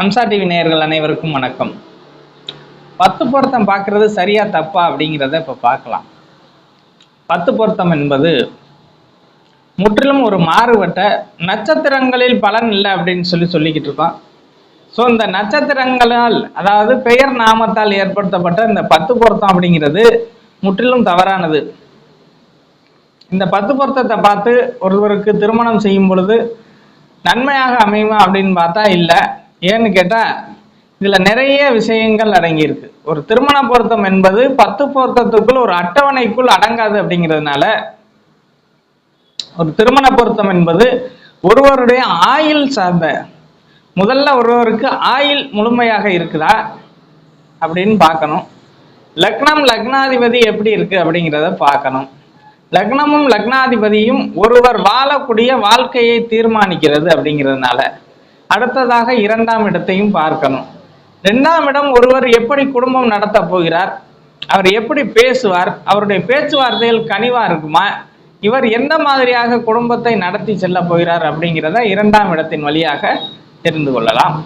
Amsa TV நேயர்கள் அனைவருக்கும் வணக்கம். பத்து பொருத்தம் பார்க்கறது சரியா தப்பா அப்படிங்கிறத இப்போ பார்க்கலாம். பத்து பொருத்தம் என்பது முற்றிலும் ஒரு மாறுபட்ட நட்சத்திரங்களில் பலன் இல்லை அப்படின்னு சொல்லி சொல்லிக்கிட்டு இருக்கோம். ஸோ இந்த நட்சத்திரங்களால் அதாவது பெயர் நாமத்தால் ஏற்படுத்தப்பட்ட இந்த பத்து பொருத்தம் அப்படிங்கிறது முற்றிலும் தவறானது. இந்த பத்து பொருத்தத்தை பார்த்து ஒருவருக்கு திருமணம் செய்யும் பொழுது நன்மையாக அமையுமா அப்படின்னு பார்த்தா இல்லை. ஏன்னு கேட்டால் இதில் நிறைய விஷயங்கள் அடங்கியிருக்கு. ஒரு திருமண பொருத்தம் என்பது பத்து பொருத்தத்துக்குள் ஒரு அட்டவணைக்குள் அடங்காது அப்படிங்கிறதுனால ஒரு திருமண பொருத்தம் என்பது ஒருவருடைய ஆயுள் சார்ந்த முதல்ல ஒருவருக்கு ஆயுள் முழுமையாக இருக்குதா அப்படின்னு பார்க்கணும். லக்னம் லக்னாதிபதி எப்படி இருக்கு அப்படிங்கிறத பார்க்கணும். லக்னமும் லக்னாதிபதியும் ஒருவர் வாழக்கூடிய வாழ்க்கையை தீர்மானிக்கிறது அப்படிங்கிறதுனால. அடுத்ததாக இரண்டாம் இடத்தையும் பார்க்கணும். ரெண்டாம் இடம் ஒருவர் எப்படி குடும்பம் நடத்த போகிறார் அவர் எப்படி பேசுவார் அவருடைய பேச்சுவார்த்தைகள் கனிவா இருக்குமா இவர் எந்த மாதிரியாக குடும்பத்தை நடத்தி செல்ல போகிறார் அப்படிங்கிறத இரண்டாம் இடத்தின் வழியாக தெரிந்து கொள்ளலாம்.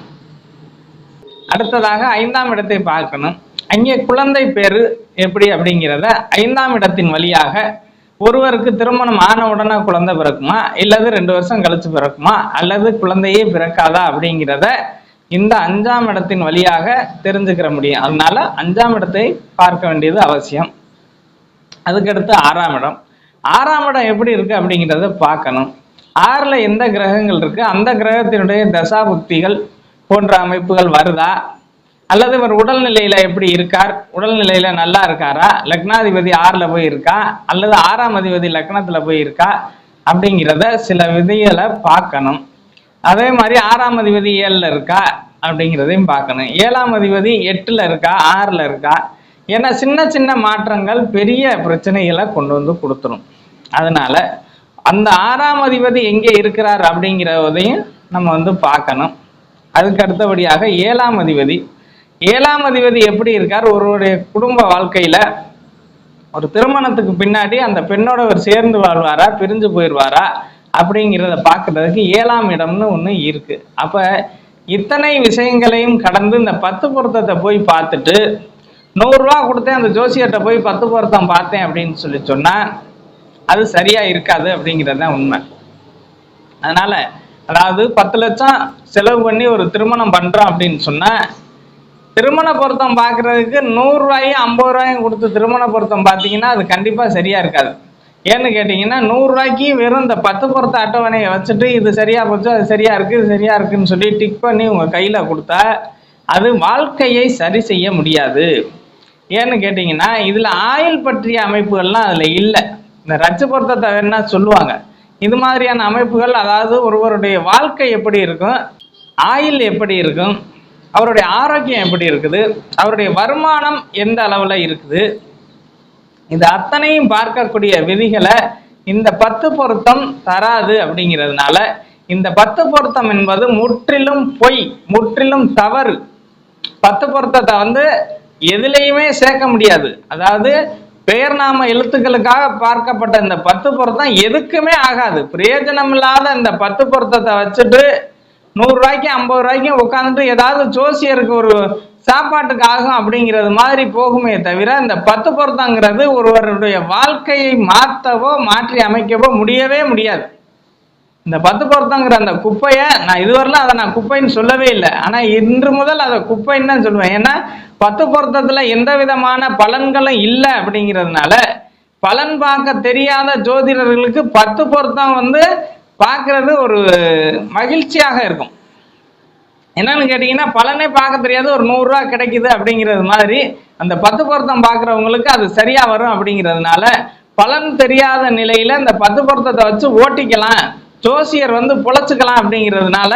அடுத்ததாக ஐந்தாம் இடத்தை பார்க்கணும். அங்கே குழந்தை பேரு எப்படி அப்படிங்கிறத ஐந்தாம் இடத்தின் வழியாக ஒருவருக்கு திருமணம் ஆன உடனே குழந்தை பிறக்குமா? இல்லது ரெண்டு வருஷம் கழிச்சு பிறக்குமா? அல்லது குழந்தையே பிறக்காதா அப்படிங்கிறத இந்த அஞ்சாம் இடத்தின் வழியாக தெரிஞ்சுக்கிற முடியும். அதனால அஞ்சாம் இடத்தை பார்க்க வேண்டியது அவசியம். அதுக்கடுத்து ஆறாம் இடம். ஆறாம் இடம் எப்படி இருக்கு அப்படிங்கிறத பார்க்கணும். ஆறுல எந்த கிரகங்கள் இருக்கு? அந்த கிரகத்தினுடைய தசாபுக்திகள் போன்ற அமைப்புகள் வருதா? அல்லது இவர் உடல்நிலையில எப்படி இருக்கார்? உடல்நிலையில நல்லா இருக்காரா? லக்னாதிபதி ஆறுல போய் இருக்கா அல்லது ஆறாம் அதிபதி லக்னத்துல போய் இருக்கா அப்படிங்கிறத சில விதிகளை பார்க்கணும். அதே மாதிரி ஆறாம் அதிபதி ஏழுல இருக்கா? அப்படிங்கிறதையும் பார்க்கணும். ஏழாம் அதிபதி எட்டுல இருக்கா? ஆறுல இருக்கா? ஏன்னா சின்ன சின்ன மாற்றங்கள் பெரிய பிரச்சனைகளை கொண்டு வந்து கொடுத்துரும். அதனால அந்த ஆறாம் அதிபதி எங்கே இருக்கிறார் அப்படிங்கிறதையும் நம்ம வந்து பார்க்கணும். அதுக்கு அடுத்தபடியாக ஏழாம் அதிபதி ஏழாம் அதிபதி எப்படி இருக்கார்? ஒருவருடைய குடும்ப வாழ்க்கையில ஒரு திருமணத்துக்கு பின்னாடி அந்த பெண்ணோட அவர் சேர்ந்து வாழ்வாரா பிரிஞ்சு போயிடுவாரா அப்படிங்கிறத பார்க்கறதுக்கு ஏழாம் இடம்னு ஒன்று இருக்கு. அப்ப இத்தனை விஷயங்களையும் கடந்து இந்த பத்து பொருத்தத்தை போய் பார்த்துட்டு நூறுரூவா கொடுத்தேன் அந்த ஜோசியர்கிட்ட போய் பத்து பொருத்தம் பார்த்தேன் அப்படின்னு சொல்லி சொன்னா அது சரியா இருக்காது அப்படிங்கிறது தான் உண்மை. அதனால அதாவது பத்து லட்சம் செலவு பண்ணி ஒரு திருமணம் பண்றோம் அப்படின்னு சொன்னா திருமண பொருத்தம் பார்க்கறதுக்கு நூறுரூவாயும் ஐம்பது ரூபாயும் கொடுத்து திருமண பொருத்தம் பார்த்தீங்கன்னா அது கண்டிப்பாக சரியாக இருக்காது. ஏன்னு கேட்டிங்கன்னா நூறுரூவாய்க்கு வெறும் இந்த பத்து பொருத்த அட்டவணையை வச்சுட்டு இது சரியாக போச்சு அது சரியாக இருக்குது இது சரியாக இருக்குதுன்னு சொல்லி டிக் பண்ணி உங்கள் கையில் கொடுத்தா அது வாழ்க்கையை சரி செய்ய முடியாது. ஏன்னு கேட்டிங்கன்னா இதில் ஆயில் பற்றிய அமைப்புகள்லாம் அதில் இல்லை. இந்த ரச்ச பொருத்தத்தை வேணா சொல்லுவாங்க. இது மாதிரியான அமைப்புகள் அதாவது ஒருவருடைய வாழ்க்கை எப்படி இருக்கும் ஆயில் எப்படி இருக்கும் அவருடைய ஆரோக்கியம் எப்படி இருக்குது? அவருடைய வருமானம் எந்த அளவுல இருக்குது? இது அத்தனையும் பார்க்கக்கூடிய விதிகளை இந்த பத்து பொருத்தம் தராது அப்படிங்கிறதுனால இந்த பத்து பொருத்தம் என்பது முற்றிலும் பொய் முற்றிலும் தவறு. பத்து பொருத்தத்தை வந்து எதுலேயுமே சேர்க்க முடியாது. அதாவது பெயர் நாம எழுத்துக்களுக்காக பார்க்கப்பட்ட இந்த பத்து பொருத்தம் எதுக்குமே ஆகாது. பிரயோஜனம் இல்லாத இந்த பத்து பொருத்தத்தை வச்சுட்டு நூறுரூவாய்க்கு ஐம்பது ரூபாய்க்கும் உட்காந்துட்டு ஏதாவது ஜோசியருக்கு ஒரு சாப்பாட்டுக்கு ஆகும் அப்படிங்கிறது மாதிரி போகுமே தவிர இந்த பத்து பொருத்தங்கிறது ஒருவருடைய வாழ்க்கையை மாற்றவோ மாற்றி அமைக்கவோ முடியவே முடியாது. இந்த பத்து பொருத்தங்கிற அந்த குப்பையை நான் இதுவரையிலும் அதை நான் குப்பைன்னு சொல்லவே இல்லை. ஆனால் இன்று முதல் அதை குப்பைன்னு தான் சொல்லுவேன். ஏன்னா பத்து பொருத்தத்தில் எந்த விதமான பலன்களும் இல்லை அப்படிங்கிறதுனால பலன் பார்க்க தெரியாத ஜோதிடர்களுக்கு பத்து பொருத்தம் வந்து பார்க்கறது ஒரு மகிழ்ச்சியாக இருக்கும். என்னன்னு கேட்டிங்கன்னா பலனே பார்க்க தெரியாது ஒரு நூறுரூவா கிடைக்குது அப்படிங்கிறது மாதிரி அந்த பத்து பொருத்தம் பார்க்குறவங்களுக்கு அது சரியா வரும் அப்படிங்கிறதுனால பலன் தெரியாத நிலையில இந்த பத்து பொருத்தத்தை வச்சு ஓட்டிக்கலாம் ஜோசியர் வந்து பொழைச்சிக்கலாம் அப்படிங்கிறதுனால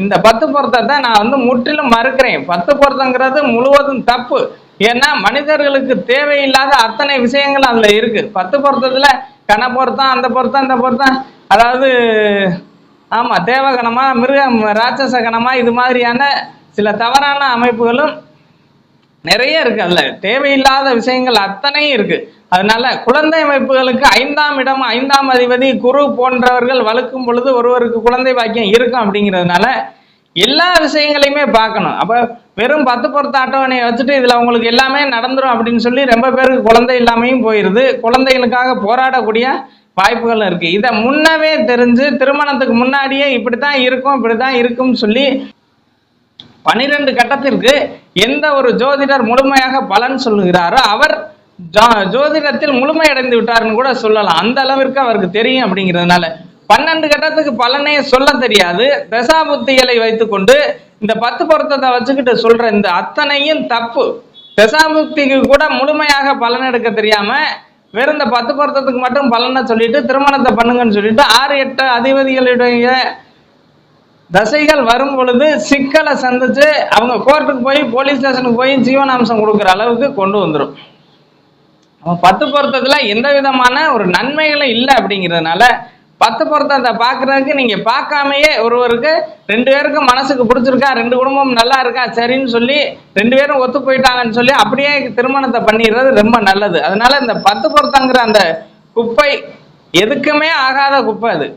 இந்த பத்து பொருத்தத்தை நான் வந்து முற்றிலும் மறுக்கிறேன். பத்து பொருத்தங்கிறது முழுவதும் தப்பு. ஏன்னா மனிதர்களுக்கு தேவையில்லாத அத்தனை விஷயங்கள் அதுல இருக்கு. பத்து பொருத்தத்துல கன பொருத்தம் அந்த பொருத்தம் இந்த பொருத்தம் அதாவது ஆமாம் தேவகணமாக மிருகம் ராட்சச கணமாக இது மாதிரியான சில தவறான அமைப்புகளும் நிறைய இருக்கு அதுல. தேவையில்லாத விஷயங்கள் அத்தனையும் இருக்கு. அதனால குழந்தை அமைப்புகளுக்கு ஐந்தாம் இடம் ஐந்தாம் அதிபதி குரு போன்றவர்கள் வளர்க்கும் பொழுது ஒருவருக்கு குழந்தை பாக்கியம் இருக்கும் அப்படிங்கிறதுனால எல்லா விஷயங்களையுமே பார்க்கணும். அப்ப வெறும் பத்து பொறுத்த அட்டவணையை வச்சுட்டு இதுல உங்களுக்கு எல்லாமே நடந்துரும் அப்படின்னு சொல்லி ரொம்ப பேருக்கு குழந்தை இல்லாமையும் போயிருது. குழந்தைகளுக்காக போராடக்கூடிய வாய்ப்புகளும் இருக்கு. இதை முன்னவே தெரிஞ்சு திருமணத்துக்கு முன்னாடியே இப்படித்தான் இருக்கும் இப்படித்தான் இருக்கும்னு சொல்லி பனிரெண்டு கட்டத்திற்கு எந்த ஒரு ஜோதிடர் முழுமையாக பலன் சொல்லுகிறாரோ அவர் ஜா- ஜோதிடத்தில் முழுமையடைந்து விட்டார்னு கூட சொல்லலாம். அந்த அளவிற்கு அவருக்கு தெரியும் அப்படிங்கிறதுனால. பன்னெண்டு கட்டத்துக்கு பலனே சொல்ல தெரியாது. தசாபுத்திகளை வைத்துக்கொண்டு இந்த பத்து பொருத்தத்தை வச்சுக்கிட்டு சொல்ற இந்த அத்தனையும் தப்பு. தசாபுக்திக்கு கூட முழுமையாக பலன் எடுக்க தெரியாம வெறும் இந்த பத்து பொருத்தத்துக்கு மட்டும் பலனை சொல்லிட்டு திருமணத்தை பண்ணுங்கன்னு சொல்லிட்டு ஆறு எட்டு அதிபதிகளுடைய தசைகள் வரும் பொழுது சிக்கலை சந்திச்சு அவங்க கோர்ட்டுக்கு போய் போலீஸ் ஸ்டேஷனுக்கு போய் ஜீவனாம்சம் கொடுக்குற அளவுக்கு கொண்டு வந்துடும் அவன் பத்து பொருத்தத்துல எந்த விதமான ஒரு நன்மைகளும் இல்லை அப்படிங்கிறதுனால பத்து பொருத்தத்தை பார்க்குறதுக்கு நீங்கள் பார்க்காமையே ஒருவருக்கு ரெண்டு பேருக்கும் மனசுக்கு பிடிச்சிருக்கா ரெண்டு குடும்பம் நல்லா இருக்கா சரின்னு சொல்லி ரெண்டு பேரும் ஒத்து போயிட்டாங்கன்னு சொல்லி அப்படியே திருமணத்தை பண்ணிடுறது ரொம்ப நல்லது. அதனால இந்த பத்து பொருத்தங்கிற அந்த குப்பை எதுக்குமே ஆகாத குப்பை அது.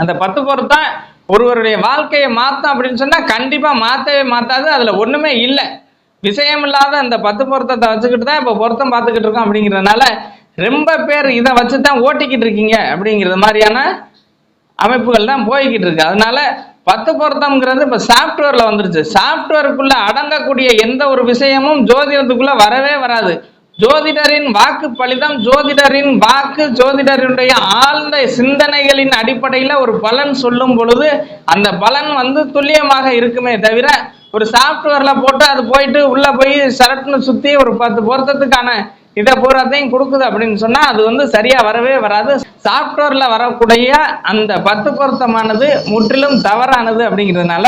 அந்த பத்து பொருத்தம் ஒருவருடைய வாழ்க்கையை மாற்றும் அப்படின்னு சொன்னால் கண்டிப்பாக மாற்றவே மாற்றாது அதில் ஒன்றுமே இல்லை. விஷயம் இல்லாத அந்த பத்து பொருத்தத்தை வச்சுக்கிட்டு தான் இப்போ பொருத்தம் பார்த்துக்கிட்டு இருக்கோம் அப்படிங்கிறதுனால ரொம்ப பேர் இதை வச்சு தான் ஓட்டிக்கிட்டு இருக்கீங்க அப்படிங்கிறது மாதிரியான அமைப்புகள் தான் போய்கிட்டு இருக்கு. அதனால பத்து பொருத்தம்ங்கிறது இப்போ சாஃப்ட்வேர்ல வந்துருச்சு. சாஃப்ட்வேருக்குள்ள அடங்கக்கூடிய எந்த ஒரு விஷயமும் ஜோதிடத்துக்குள்ள வரவே வராது. ஜோதிடரின் வாக்கு பலிதம் ஜோதிடரின் வாக்கு ஜோதிடருடைய ஆழ்ந்த சிந்தனைகளின் அடிப்படையில் ஒரு பலன் சொல்லும் பொழுது அந்த பலன் வந்து துல்லியமாக இருக்குமே தவிர ஒரு சாஃப்ட்வேர்ல போட்டு அது போயிட்டு உள்ள போய் சரட்டுன்னு சுத்தி ஒரு பத்து பொருத்தத்துக்கான இதை பூராத்தையும் கொடுக்குது அப்படின்னு சொன்னால் அது வந்து சரியா வரவே வராது. சாஃப்ட்வேர்ல வரக்கூடிய அந்த பத்து பொருத்தமானது முற்றிலும் தவறானது அப்படிங்கிறதுனால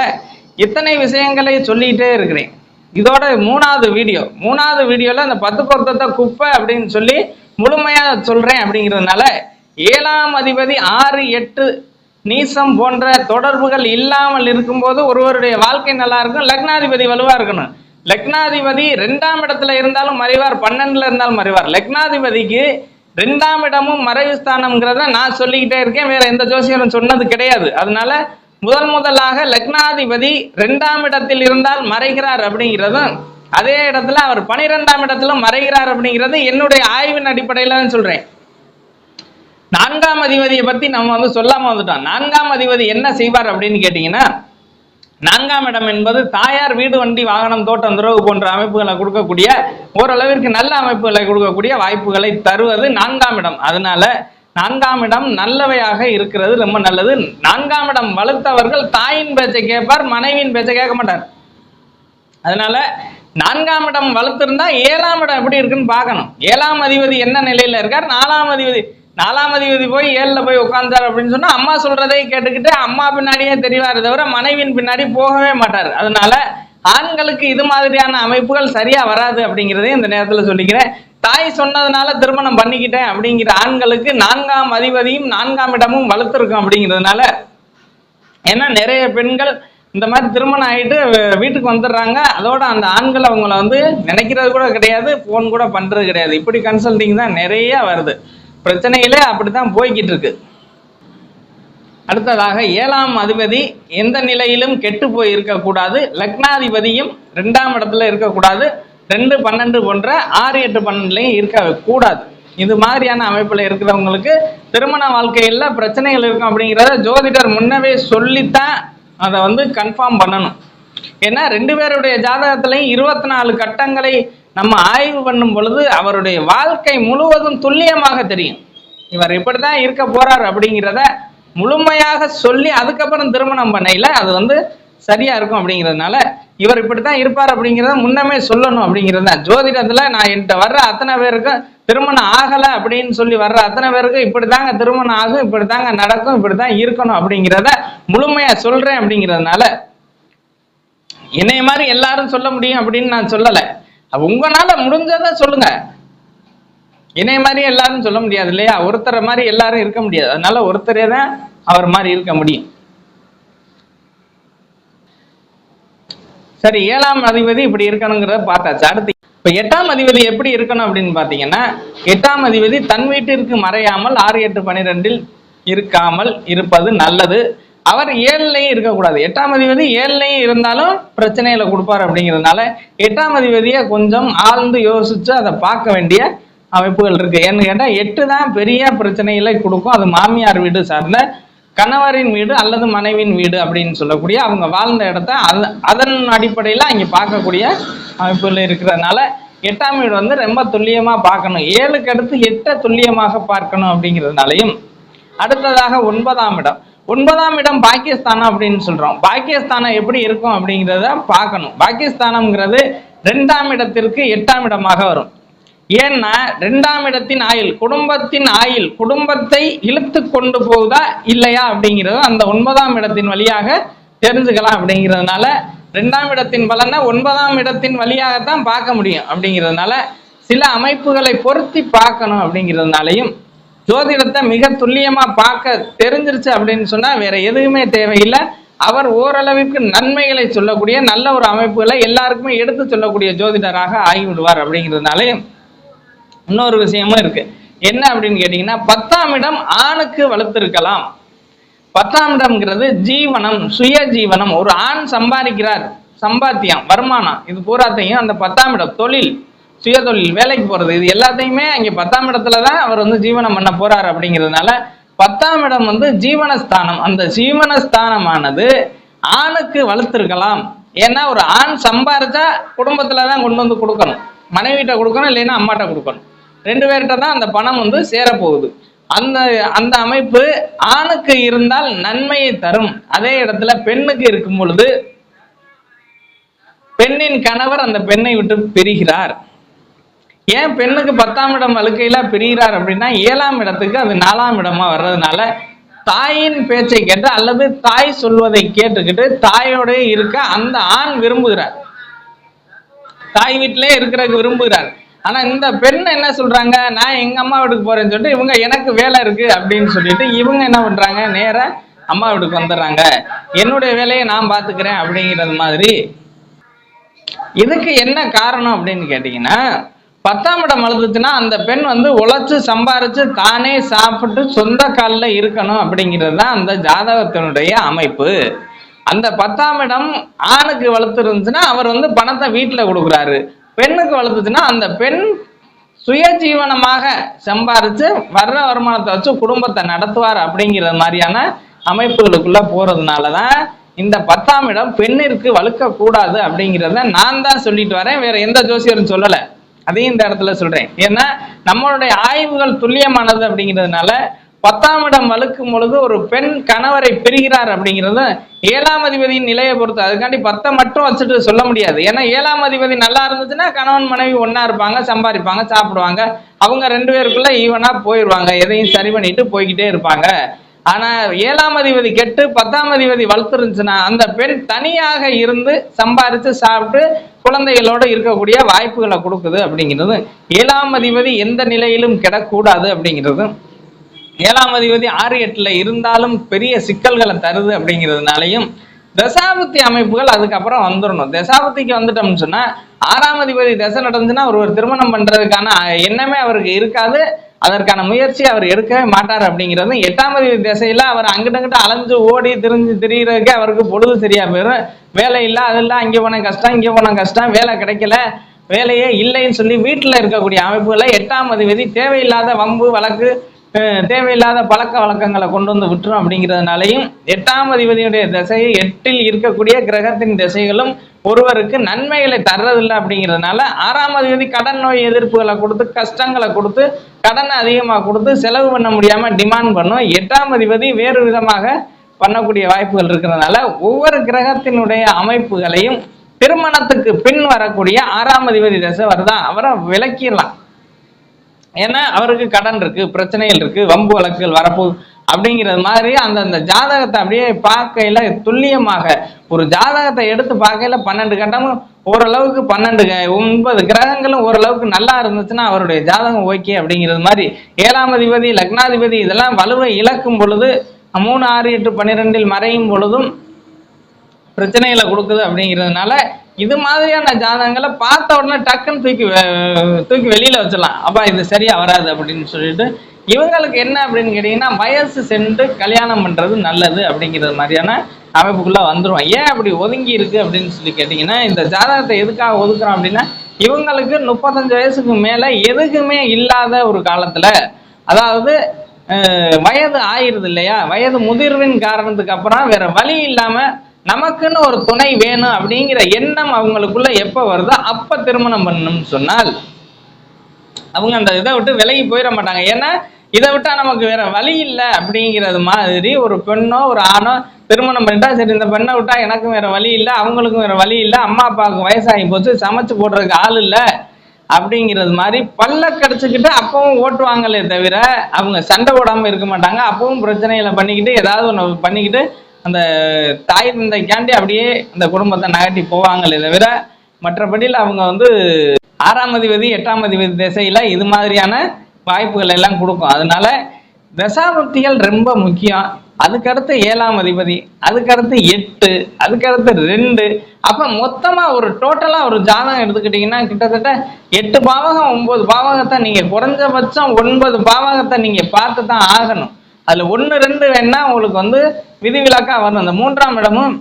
இத்தனை விஷயங்களை சொல்லிட்டே இருக்கிறேன். இதோட மூணாவது வீடியோ. மூணாவது வீடியோவில் அந்த பத்து பொருத்தத்தை குப்பை அப்படின்னு சொல்லி முழுமையாக சொல்றேன் அப்படிங்கிறதுனால ஏழாம் அதிபதி ஆறு எட்டு நீசம் போன்ற தொடர்புகள் இல்லாமல் இருக்கும்போது ஒருவருடைய வாழ்க்கை நல்லா இருக்கும் லக்னாதிபதி வலுவாக இருக்கணும். லக்னாதிபதி ரெண்டாம் இடத்துல இருந்தாலும் மறைவார் பன்னெண்டுல இருந்தாலும் மறைவார். லக்னாதிபதிக்கு ரெண்டாம் இடமும் மறைவு ஸ்தானம்ங்கிறத நான் சொல்லிக்கிட்டே இருக்கேன். வேற எந்த ஜோசியரும் சொன்னது கிடையாது. அதனால முதல் முதலாக லக்னாதிபதி ரெண்டாம் இடத்தில் இருந்தால் மறைகிறார் அப்படிங்கிறதும் அதே இடத்துல அவர் பனிரெண்டாம் இடத்துல மறைகிறார் அப்படிங்கிறது என்னுடைய ஆய்வின் அடிப்படையில தான் சொல்றேன். நான்காம் அதிபதியை பத்தி நம்ம வந்து சொல்லாம வந்துட்டோம். நான்காம் அதிபதி என்ன செய்வார் அப்படின்னு கேட்டீங்கன்னா நான்காம் இடம் என்பது தாயார் வீடு வண்டி வாகனம் தோட்டம் துறவு போன்ற அமைப்புகளை கொடுக்கக்கூடிய ஓரளவிற்கு நல்ல அமைப்புகளை கொடுக்கக்கூடிய வாய்ப்புகளை தருவது நான்காம் இடம் அதனால நான்காம் இடம் நல்லவையாக இருக்கிறது ரொம்ப நல்லது. நான்காம் இடம் வலுத்தவர்கள் தாயின் பேச்சை கேட்பார் மனைவியின் பேச்சை கேட்க மாட்டார். அதனால நான்காம் இடம் வலுத்திருந்தா ஏழாம் இடம் எப்படி இருக்குன்னு பார்க்கணும். ஏழாம் அதிபதி என்ன நிலையில இருக்கார்? நாலாம் அதிபதி நாலாம் அதிபதி போய் ஏழுல போய் உட்காந்தார் அப்படின்னு சொன்னா அம்மா சொல்றதை கேட்டுக்கிட்டு அம்மா பின்னாடியே தெரிவார் தவிர மனைவியின் பின்னாடி போகவே மாட்டார். அதனால ஆண்களுக்கு இது மாதிரியான அமைப்புகள் சரியா வராது அப்படிங்கிறதையும் இந்த நேரத்துல சொல்லிக்கிறேன். தாய் சொன்னதுனால திருமணம் பண்ணிக்கிட்டேன் அப்படிங்கிற ஆண்களுக்கு நான்காம் அதிபதியும் நான்காம் இடமும் வளர்த்துருக்கும் அப்படிங்கிறதுனால ஏன்னா நிறைய பெண்கள் இந்த மாதிரி திருமணம் ஆயிட்டு வீட்டுக்கு வந்துடுறாங்க. அதோட அந்த ஆண்கள் அவங்கள வந்து நினைக்கிறது கூட கிடையாது ஃபோன் கூட பண்றது கிடையாது. இப்படி கன்சல்டிங் தான் நிறைய வருது. பிரச்சனைகளே அப்படித்தான் போய்கிட்டு இருக்கு அடுத்ததாக ஏழாம் அதிபதி எந்த நிலையிலும் கெட்டு போய் இருக்கக்கூடாது லக்னாதிபதியும் ரெண்டாம் இடத்துல இருக்கக்கூடாது. ரெண்டு பன்னெண்டு போன்ற ஆறு எட்டு பன்னெண்டுலையும் இருக்க கூடாது இது மாதிரியான அமைப்புல இருக்கிறவங்களுக்கு திருமண வாழ்க்கையில பிரச்சனைகள் இருக்கும் அப்படிங்கிறத ஜோதிடர் முன்னவே சொல்லித்தான் அதை வந்து கன்ஃபார்ம் பண்ணணும். ஏன்னா ரெண்டு பேருடைய ஜாதகத்திலையும் இருபத்தி நாலு கட்டங்களை நம்ம ஆய்வு பண்ணும் பொழுது அவருடைய வாழ்க்கை முழுவதும் துல்லியமாக தெரியும். இவர் இப்படிதான் இருக்க போறார் அப்படிங்கிறத முழுமையாக சொல்லி அதுக்கப்புறம் திருமணம் பண்ணையில அது வந்து சரியா இருக்கும் அப்படிங்கிறதுனால இவர் இப்படித்தான் இருப்பார் அப்படிங்கிறத முன்னமே சொல்லணும் அப்படிங்கிறது தான் ஜோதிடத்துல நான் என்கிட்ட வர்ற அத்தனை பேருக்கும் திருமணம் ஆகல அப்படின்னு சொல்லி வர்ற அத்தனை பேருக்கும் இப்படிதாங்க திருமணம் ஆகும் இப்படித்தாங்க நடக்கும் இப்படித்தான் இருக்கணும் அப்படிங்கிறத முழுமையா சொல்றேன் அப்படிங்கிறதுனால என்னைய மாதிரி எல்லாரும் சொல்ல முடியும் அப்படின்னு நான் சொல்லலை. உங்களால முடிஞ்சதை சொல்லுங்க. இணைய மாதிரி எல்லாரும் சொல்ல முடியாது இல்லையா? ஒருத்தரை மாதிரி எல்லாரும் இருக்க முடியாது. அதனால ஒருத்தரே தான் அவர் மாதிரி இருக்க முடியும். சரி ஏழாம் அதிபதி இப்படி இருக்கணுங்கிறத பார்த்தாச்சு. அடுத்து இப்ப எட்டாம் அதிபதி எப்படி இருக்கணும் அப்படின்னு பாத்தீங்கன்னா எட்டாம் அதிபதி தன் வீட்டிற்கு மறையாமல் ஆறு எட்டு பனிரெண்டில் இருக்காமல் இருப்பது நல்லது. அவர் ஏழுலையும் இருக்கக்கூடாது. எட்டாம் அதிபதி ஏழுலையும் இருந்தாலும் பிரச்சனைகளை கொடுப்பார் அப்படிங்கிறதுனால எட்டாம் அதிபதியை கொஞ்சம் ஆழ்ந்து யோசிச்சு அதை பார்க்க வேண்டிய அமைப்புகள் இருக்கு. ஏன்னு கேட்டால் எட்டு தான் பெரிய பிரச்சனைகளை கொடுக்கும். அது மாமியார் வீடு சார்ந்த கணவரின் வீடு அல்லது மனைவியின் வீடு அப்படின்னு சொல்லக்கூடிய அவங்க வாழ்ந்த இடத்த அது அதன் அடிப்படையில் அங்கே பார்க்கக்கூடிய அமைப்புகள் இருக்கிறதுனால எட்டாம் வீடு வந்து ரொம்ப துல்லியமாக பார்க்கணும். ஏழுக்கு அடுத்து எட்டை துல்லியமாக பார்க்கணும் அப்படிங்கிறதுனாலையும் அடுத்ததாக ஒன்பதாம் இடம். ஒன்பதாம் இடம் பாகிஸ்தான் அப்படின்னு சொல்றோம். பாகிஸ்தானம் எப்படி இருக்கும் அப்படிங்கிறத பார்க்கணும். பாகிஸ்தானம்ங்கிறது ரெண்டாம் இடத்திற்கு எட்டாம் இடமாக வரும். ஏன்னா ரெண்டாம் இடத்தின் ஆயுள் குடும்பத்தின் ஆயுள் குடும்பத்தை இழுத்து கொண்டு போகுதா இல்லையா அப்படிங்கிறது அந்த ஒன்பதாம் இடத்தின் வழியாக தெரிஞ்சுக்கலாம் அப்படிங்கிறதுனால ரெண்டாம் இடத்தின் பலனை ஒன்பதாம் இடத்தின் வழியாகத்தான் பார்க்க முடியும் அப்படிங்கிறதுனால சில அமைப்புகளை பொருத்தி பார்க்கணும் அப்படிங்கிறதுனாலையும் ஜோதிடத்தை மிக துல்லியமா பார்க்க தெரிஞ்சிருச்சு அப்படின்னு சொன்னா வேற எதுவுமே தேவையில்லை. அவர் ஓரளவிற்கு நன்மைகளை சொல்லக்கூடிய நல்ல ஒரு அமைப்புகளை எல்லாருக்குமே எடுத்து சொல்லக்கூடிய ஜோதிடராக ஆகிவிடுவார் அப்படிங்கிறதுனாலே இன்னொரு விஷயமும் இருக்கு. என்ன அப்படின்னு கேட்டீங்கன்னா பத்தாம் இடம் ஆணுக்கு வலுத்திருக்கலாம் பத்தாம் இடம்ங்கிறது ஜீவனம் சுய ஜீவனம். ஒரு ஆண் சம்பாதிக்கிறார் சம்பாத்தியம் வருமானம். இது பூராத்தையும் அந்த பத்தாம் இடம் தொழில். சுய தொழில் வேலைக்கு போறது இது எல்லாத்தையுமே அங்கே பத்தாம் இடத்துல தான் அவர் வந்து ஜீவனம் பண்ண போறார் அப்படிங்கிறதுனால பத்தாம் இடம் வந்து ஜீவனஸ்தானம். அந்த ஜீவனஸ்தானமானது ஆணுக்கு வளர்த்துருக்கலாம். ஏன்னா ஒரு ஆண் சம்பாரிச்சா குடும்பத்துல தான் கொண்டு வந்து கொடுக்கணும். மனைவிட்ட கொடுக்கணும் இல்லைன்னா அம்மாட்ட கொடுக்கணும். ரெண்டு பேர்கிட்ட தான் அந்த பணம் வந்து சேரப்போகுது. அந்த அந்த அமைப்பு ஆணுக்கு இருந்தால் நன்மையை தரும். அதே இடத்துல பெண்ணுக்கு இருக்கும் பொழுது பெண்ணின் கணவர் அந்த பெண்ணை விட்டு பிரிகிறார். ஏன் பெண்ணுக்கு பத்தாம் இடம் வழுக்கையில பிரிகிறார் அப்படின்னா ஏழாம் இடத்துக்கு அது நாலாம் இடமா வர்றதுனால தாயின் பேச்சை கேட்டு அல்லது தாய் சொல்வதை கேட்டுக்கிட்டு தாயோட இருக்க அந்த ஆண் விரும்புகிறார். தாய் வீட்டிலே இருக்கிறதுக்கு விரும்புகிறார். ஆனா இந்த பெண் என்ன சொல்றாங்க? நான் எங்க அம்மா வீட்டுக்கு போறேன்னு சொல்லிட்டு இவங்க எனக்கு வேலை இருக்கு அப்படின்னு சொல்லிட்டு இவங்க என்ன பண்றாங்க? நேரா அம்மா வீட்டுக்கு வந்துடுறாங்க. என்னுடைய வேலையை நான் பாத்துக்கிறேன் அப்படிங்கிறது மாதிரி. இதுக்கு என்ன காரணம் அப்படின்னு கேட்டீங்கன்னா பத்தாம் இடம் அழுதுச்சுன்னா அந்த பெண் வந்து உழைச்சு சம்பாரிச்சு தானே சாப்பிட்டு சொந்த காலில் இருக்கணும் அப்படிங்கிறது தான் அந்த ஜாதகத்தினுடைய அமைப்பு. அந்த பத்தாம் இடம் ஆணுக்கு வளர்த்துருந்துச்சுன்னா அவர் வந்து பணத்தை வீட்டில் கொடுக்குறாரு. பெண்ணுக்கு வளர்த்துச்சுன்னா அந்த பெண் சுயஜீவனமாக சம்பாரிச்சு வர்ற வருமானத்தை வச்சு குடும்பத்தை நடத்துவார் அப்படிங்கிற மாதிரியான அமைப்புகளுக்குள்ள போறதுனால தான் இந்த பத்தாம் இடம் பெண்ணிற்கு வலுக்க கூடாது அப்படிங்கிறத நான் தான் சொல்லிட்டு வரேன். வேற எந்த ஜோசியரும் சொல்லலை. அதையும் இந்த இடத்துல சொல்றேன். ஏன்னா நம்மளுடைய ஆய்வுகள் துல்லியமானது அப்படிங்கிறதுனால பத்தாம் இடம் வலுக்கும் பொழுது ஒரு பெண் கணவரை பிரிகிறார் அப்படிங்கிறது ஏழாம் அதிபதியின் நிலையை பொறுத்து. அதுக்காண்டி பத்தை மட்டும் வச்சுட்டு சொல்ல முடியாது. ஏன்னா ஏழாம் அதிபதி நல்லா இருந்துச்சுன்னா கணவன் மனைவி ஒன்னா இருப்பாங்க சம்பாதிப்பாங்க சாப்பிடுவாங்க. அவங்க ரெண்டு பேருக்குள்ள ஈவனா போயிடுவாங்க எதையும் சரி பண்ணிட்டு போய்கிட்டே இருப்பாங்க. ஆனா ஏழாம் அதிபதி கெட்டு பத்தாம் அதிபதி வளர்த்துருந்துச்சுன்னா அந்த பெண் தனியாக இருந்து சம்பாரிச்சு சாப்பிட்டு குழந்தைகளோட இருக்கக்கூடிய வாய்ப்புகளை கொடுக்குது அப்படிங்கிறது ஏழாம் அதிபதி எந்த நிலையிலும் கெடக்கூடாது அப்படிங்கிறது ஏழாம் அதிபதி ஆறு எட்டுல இருந்தாலும் பெரிய சிக்கல்களை தருது அப்படிங்கிறதுனாலையும் தசாபுத்தி அமைப்புகள் அதுக்கப்புறம் வந்துடணும் தசாபுத்திக்கு வந்துட்டோம்னு சொன்னா ஆறாம் அதிபதி தசை நடந்துச்சுன்னா ஒரு திருமணம் பண்றதுக்கான எண்ணமே அவருக்கு இருக்காது. அதற்கான முயற்சி அவர் எடுக்கவே மாட்டார் அப்படிங்கிறது எட்டாம் திசையில அவர் அங்கிட்ட அலைஞ்சு ஓடி திரிஞ்சு திரிகிறதுக்கே அவருக்கு பொழுது சரியா போயிடும் வேலை இல்லை அது இல்லை அங்கே போன கஷ்டம் இங்கே போன கஷ்டம் வேலை கிடைக்கல வேலையே இல்லைன்னு சொல்லி வீட்டில் இருக்கக்கூடிய அமைப்புகளை எட்டாம் அதிபதி தேவையில்லாத வம்பு வழக்கு தேவையில்லாத பழக்க வழக்கங்களை கொண்டு வந்து விட்டுரும் அப்படிங்கிறதுனாலையும் எட்டாம் அதிபதியுடைய திசை எட்டில் இருக்கக்கூடிய கிரகத்தின் திசைகளும் ஒருவருக்கு நன்மைகளை தர்றதில்லை அப்படிங்கிறதுனால ஆறாம் அதிபதி கடன் நோய் எதிர்ப்புகளை கொடுத்து கஷ்டங்களை கொடுத்து கடனை அதிகமாக கொடுத்து செலவு பண்ண முடியாம டிமாண்ட் பண்ணும். எட்டாம் அதிபதி வேறு விதமாக பண்ணக்கூடிய வாய்ப்புகள் இருக்கிறதுனால ஒவ்வொரு கிரகத்தினுடைய அமைப்புகளையும் திருமணத்துக்கு பின் வரக்கூடிய ஆறாம் அதிபதி தசை வருதா? அவரை விளக்கிடலாம். ஏன்னா அவருக்கு கடன் இருக்கு பிரச்சனைகள் இருக்கு வம்பு வழக்குகள் வரப்போகுது அப்படிங்கிறது மாதிரி அந்தந்த ஜாதகத்தை அப்படியே பார்க்கையில துல்லியமாக ஒரு ஜாதகத்தை எடுத்து பார்க்கையில பன்னெண்டு கட்டமும் ஓரளவுக்கு பன்னெண்டு க- ஒன்பது கிரகங்களும் ஓரளவுக்கு நல்லா இருந்துச்சுன்னா அவருடைய ஜாதகம் ஓகே அப்படிங்கிறது மாதிரி ஏழாம் அதிபதி லக்னாதிபதி இதெல்லாம் வலுவை இழக்கும் பொழுது மூணு ஆறு எட்டு பன்னிரெண்டில் மறையும் பொழுதும் பிரச்சனைகளை கொடுக்குது அப்படிங்கிறதுனால இது மாதிரியான ஜாதகங்களை பார்த்த உடனே டக்குன்னு தூக்கி தூக்கி வெளியில வச்சிடலாம். அப்பா இது சரியா வராது அப்படின்னு சொல்லிட்டு இவங்களுக்கு என்ன அப்படின்னு கேட்டிங்கன்னா வயசு சென்று கல்யாணம் பண்ணுறது நல்லது அப்படிங்கிறது மாதிரியான அமைப்புக்குள்ளே வந்துடும் ஏன் அப்படி ஒதுங்கி இருக்கு அப்படின்னு சொல்லி கேட்டிங்கன்னா இந்த ஜாதகத்தை எதுக்காக ஒதுக்குறோம் அப்படின்னா இவங்களுக்கு முப்பத்தஞ்சு வயசுக்கு மேலே எதுக்குமே இல்லாத ஒரு காலத்தில் அதாவது வயது ஆயிருது இல்லையா? வயது முதிர்வின் காரணத்துக்கு அப்புறம் வேற வழி இல்லாமல் நமக்குன்னு ஒரு துணை வேணும் அப்படிங்கிற எண்ணம் அவங்களுக்குள்ள எப்போ வருதோ அப்போ திருமணம் பண்ணணும்னு சொன்னால் அவங்க அந்த இதை விட்டு விலகி போயிட மாட்டாங்க. ஏன்னா இதை விட்டா நமக்கு வேற வழி இல்லை அப்படிங்கிறது மாதிரி ஒரு பெண்ணோ ஒரு ஆணோ திருமணம் பண்ணிட்டா சரி இந்த பெண்ணை விட்டா எனக்கும் வேற வழி இல்லை அவங்களுக்கும் வேற வழி இல்லை அம்மா அப்பாவுக்கு வயசாகி போச்சு சமைச்சு போடுறதுக்கு ஆள் இல்லை அப்படிங்கிறது மாதிரி பல்ல கடிச்சுக்கிட்டு அப்பவும் ஓட்டுவாங்களே தவிர அவங்க சண்டை போடாம இருக்க மாட்டாங்க. அப்பவும் பிரச்சனைகளை பண்ணிக்கிட்டு ஏதாவது ஒன்று பண்ணிக்கிட்டு அந்த தாய் தந்தைக்காண்டி அப்படியே அந்த குடும்பத்தை நகர்த்தி போவாங்களே தவிர மற்றபடியில் அவங்க வந்து ஆறாம் அதிபதி எட்டாம் அதிபதி திசையில் இது மாதிரியான வாய்ப்புகள் எல்லாம் கொடுக்கும். அதனால தசாபக்திகள் ரொம்ப முக்கியம். அதுக்கடுத்து ஏழாம் அதிபதி அதுக்கடுத்து எட்டு அதுக்கடுத்து ரெண்டு. அப்போ மொத்தமாக ஒரு டோட்டலாக ஒரு ஜாதகம் எடுத்துக்கிட்டிங்கன்னா கிட்டத்தட்ட எட்டு பாவகம் ஒன்பது பாவகத்தை நீங்கள் குறைஞ்சபட்சம் ஒன்பது பாவகத்தை நீங்கள் பார்த்து தான் ஆகணும். அதில் ஒன்று ரெண்டு வேணால் உங்களுக்கு வந்து விதிவிலக்கா வருது. அந்த மூன்றாம் இடமும்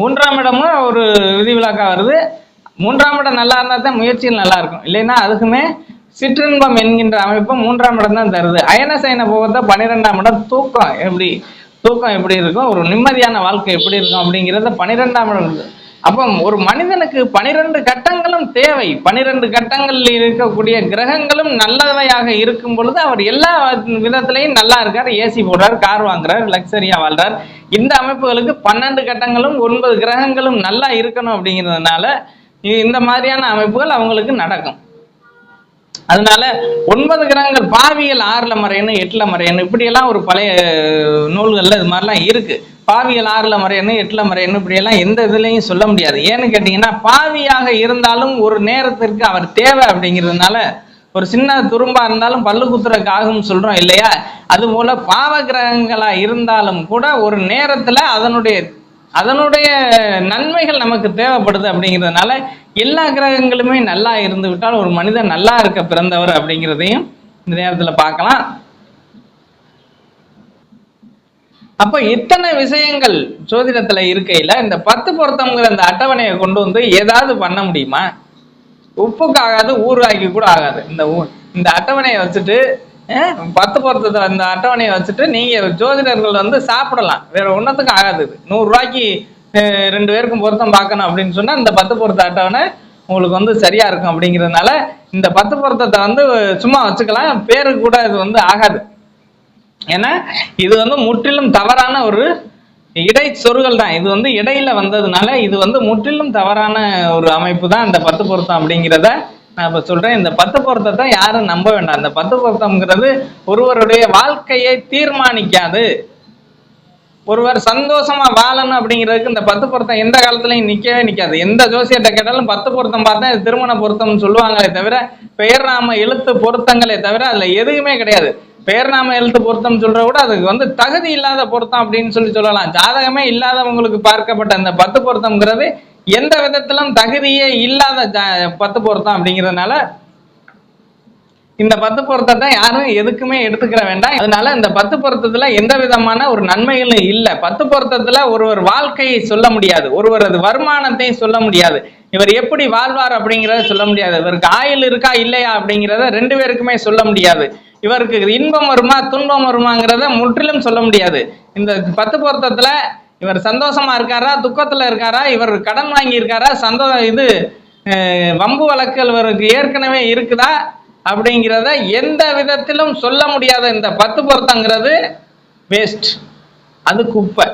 மூன்றாம் இடமும் ஒரு விதிவிலக்கா வருது. மூன்றாம் இடம் நல்லா இருந்தால் தான் முயற்சியில் நல்லா இருக்கும். இல்லைன்னா அதுக்குமே சிற்றின்பம் என்கின்ற அமைப்பு மூன்றாம் இடம் தான் தருது. அயன சயன போகத்தை பன்னிரெண்டாம் இடம். தூக்கம் எப்படி தூக்கம் எப்படி இருக்கும்? ஒரு நிம்மதியான வாழ்க்கை எப்படி இருக்கும் அப்படிங்கிறத பன்னிரெண்டாம் இடம் அப்போ ஒரு மனிதனுக்கு பனிரெண்டு கட்டங்களும் தேவை. பனிரெண்டு கட்டங்களில் இருக்கக்கூடிய கிரகங்களும் நல்லவையாக இருக்கும் பொழுது அவர் எல்லா விதத்திலையும் நல்லா இருக்கார் ஏசி போடுறார் கார் வாங்குறார் லக்ஸரியா வாழ்றார். இந்த அமைப்புகளுக்கு பன்னெண்டு கட்டங்களும் ஒன்பது கிரகங்களும் நல்லா இருக்கணும் அப்படிங்கிறதுனால இந்த மாதிரியான அமைப்புகள் அவங்களுக்கு நடக்கும். அதனால ஒன்பது கிரகங்கள் பாவியல் ஆறுல மறையணும் எட்டுல மறையணும் இப்படியெல்லாம் ஒரு பழைய நூல்கள்ல இது மாதிரிலாம் இருக்கு. பாவியல் ஆறுல மறையணும் எட்டுல மறையணும் இப்படியெல்லாம் எந்த இதுலயும் சொல்ல முடியாது. ஏன்னு கேட்டீங்கன்னா பாவியாக இருந்தாலும் ஒரு நேரத்திற்கு அவர் தேவை அப்படிங்கிறதுனால ஒரு சின்ன துரும்பா இருந்தாலும் பல்லு குத்துற ஆகும்னு சொல்றோம் இல்லையா? அது போல பாவ கிரகங்களா இருந்தாலும் கூட ஒரு நேரத்துல அதனுடைய அதனுடைய நன்மைகள் நமக்கு தேவைப்படுது அப்படிங்கிறதுனால எல்லா கிரகங்களுமே நல்லா இருந்து விட்டால் ஒரு மனிதன் நல்லா இருக்க பிறந்தவர் அப்படிங்கிறதையும் இந்த நேரத்தில் பார்க்கலாம். அப்போ இத்தனை விஷயங்கள் ஜோதிடத்துல இருக்கையில இந்த பத்து பொருத்தம்ங்கிற அந்த அட்டவணையை கொண்டு வந்து ஏதாவது பண்ண முடியுமா? உப்புக்கு ஆகாது ஊராக்கி கூட ஆகாது. இந்த ஊ- இந்த அட்டவணையை வச்சுட்டு பத்து பொருத்தத்தை அந்த அட்டவணையை வச்சுட்டு நீங்க ஜோதிடர்கள் வந்து சாப்பிடலாம். வேற ஒன்றத்துக்கும் ஆகாது. நூறு ரூபாய்க்கு ரெண்டு பேருக்கும் பொருத்தம் பார்க்கணும் அப்படின்னு சொன்னா இந்த பத்து பொருத்த அட்டவணை உங்களுக்கு வந்து சரியா இருக்கும் அப்படிங்கிறதுனால இந்த பத்து பொருத்தத்தை வந்து சும்மா வச்சுக்கலாம். பேருக்கு கூட இது வந்து ஆகாது. ஏன்னா இது வந்து முற்றிலும் தவறான ஒரு இடை சொருகல் தான். இது வந்து இடையில வந்ததுனால இது வந்து முற்றிலும் தவறான ஒரு அமைப்பு தான் இந்த பத்து பொருத்தம் அப்படிங்கிறத நான் இப்ப சொல்றேன். இந்த பத்து பொருத்தத்தை யாரும் நம்ப வேண்டாம். இந்த பத்து பொருத்தம்ங்கிறது ஒருவருடைய வாழ்க்கையை தீர்மானிக்காது. ஒருவர் சந்தோஷமா வாழணும் அப்படிங்கிறதுக்கு இந்த பத்து பொருத்தம் எந்த காலத்துலயும் நிக்கவே நிக்காது. எந்த ஜோசியத்தை கேட்டாலும் பத்து பொருத்தம் பார்த்தா இது திருமண பொருத்தம்னு சொல்லுவாங்களே தவிர பெயர் நாம எழுத்து பொருத்தங்களே தவிர அதுல எதுவுமே கிடையாது. பெயர்நாம எழுத்து பொருத்தம் சொல்ற கூட அதுக்கு வந்து தகுதி இல்லாத பொருத்தம் அப்படின்னு சொல்லி சொல்லலாம். ஜாதகமே இல்லாதவங்களுக்கு பார்க்கப்பட்ட அந்த பத்து பொருத்தம்ங்கிறது எந்த விதத்திலும் தகுதியே இல்லாத ஜா- பத்து பொருத்தம் அப்படிங்கிறதுனால இந்த பத்து பொருத்தத்தை யாரும் எதுக்குமே எடுத்துக்கிற வேண்டாம். அதனால இந்த பத்து பொருத்தத்துல எந்த விதமான ஒரு நன்மைகளும் இல்லை. பத்து பொருத்தத்துல ஒருவர் வாழ்க்கையை சொல்ல முடியாது. ஒருவரது வருமானத்தை சொல்ல முடியாது. இவர் எப்படி வாழ்வார் அப்படிங்கிறத சொல்ல முடியாது. இவருக்கு ஆயுள் இருக்கா இல்லையா அப்படிங்கிறத ரெண்டு பேருக்குமே சொல்ல முடியாது. இவருக்கு இன்பம் வருமா துன்பம் வருமாங்கிறத முற்றிலும் சொல்ல முடியாது. இந்த பத்து பொருத்தத்துல இவர் சந்தோஷமா இருக்காரா துக்கத்துல இருக்காரா இவர் கடன் வாங்கி இருக்காரா சந்தோ இது வம்பு வழக்குகள் இவருக்கு ஏற்கனவே இருக்குதா அப்படிங்கிறத எந்த விதத்திலும் சொல்ல முடியாத இந்த பத்து பொருத்தங்கிறது வேஸ்ட் அது குப்பை.